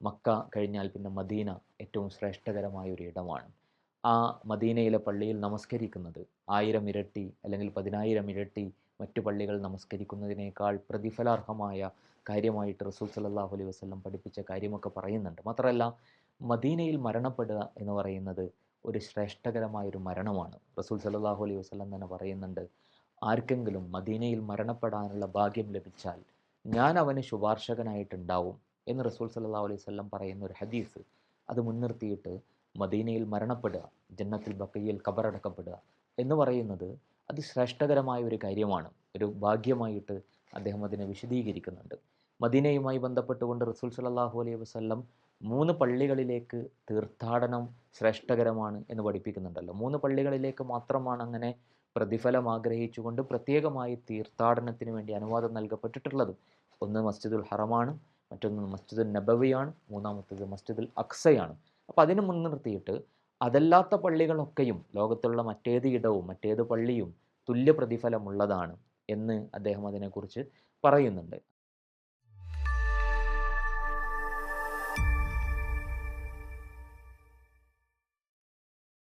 Mecca കഴിഞ്ഞാൽ പിന്നെ Medina ഏറ്റവും ശ്രേഷ്ഠകരമായ ഒരു ഇടമാണ്. ആ മദീനയിലെ പള്ളിയിൽ നമസ്കരിക്കുന്നത് ആയിരം ഇരട്ടി അല്ലെങ്കിൽ പതിനായിരം ഇരട്ടി മറ്റു പള്ളികൾ നമസ്കരിക്കുന്നതിനേക്കാൾ പ്രതിഫലാർഹമായ കാര്യമായിട്ട് റസൂൽ സല്ലല്ലാഹു അലൈഹി വസ്ലം പഠിപ്പിച്ച കാര്യമൊക്കെ പറയുന്നുണ്ട്. മാത്രമല്ല മദീനയിൽ മരണപ്പെടുക എന്ന് പറയുന്നത് ഒരു ശ്രേഷ്ഠകരമായ ഒരു മരണമാണ്. റസൂൽ സല്ലല്ലാഹു അലൈഹി വസ്ലം തന്നെ പറയുന്നുണ്ട് ആർക്കെങ്കിലും മദീനയിൽ മരണപ്പെടാനുള്ള ഭാഗ്യം ലഭിച്ചാൽ ഞാൻ അവന് ശുപാർശകനായിട്ടുണ്ടാവും. എന്ന് റസൂൽ സല്ലാ അലൈഹി വസല്ലം പറയുന്ന ഒരു ഹദീസ്. അത് മുൻനിർത്തിയിട്ട് മദീനയിൽ മരണപ്പെടുക ജന്നത്തിൽ ബക്കയിൽ കബറടക്കപ്പെടുക എന്ന് പറയുന്നത് അത് ശ്രേഷ്ഠകരമായ ഒരു കാര്യമാണ്. ഒരു ഭാഗ്യമായിട്ട് അദ്ദേഹം അതിനെ വിശദീകരിക്കുന്നുണ്ട്. മദീനയുമായി ബന്ധപ്പെട്ടുകൊണ്ട് റസൂൽ സല്ലല്ലാഹു അലൈഹി വസല്ലം മൂന്ന് പള്ളികളിലേക്ക് തീർത്ഥാടനം ശ്രേഷ്ഠകരമാണ് എന്ന് പഠിപ്പിക്കുന്നുണ്ടല്ലോ. മൂന്ന് പള്ളികളിലേക്ക് മാത്രമാണ് അങ്ങനെ പ്രതിഫലം ആഗ്രഹിച്ചുകൊണ്ട് പ്രത്യേകമായി തീർത്ഥാടനത്തിന് വേണ്ടി അനുവാദം നൽകപ്പെട്ടിട്ടുള്ളത്. ഒന്ന് മസ്ജിദുൽ ഹറമാണ് മറ്റൊന്ന് മസ്ജിദുൽ നബവിയാണ് മൂന്നാമത്തേത് മസ്ജിദുൽ അക്സയാണ്. അപ്പോൾ അതിന് മുൻനിർത്തിയിട്ട് അതല്ലാത്ത പള്ളികളൊക്കെയും ലോകത്തുള്ള മറ്റേത് ഇടവും മറ്റേത് പള്ളിയും തുല്യ പ്രതിഫലമുള്ളതാണ് എന്ന് അദ്ദേഹം അതിനെക്കുറിച്ച് പറയുന്നുണ്ട്.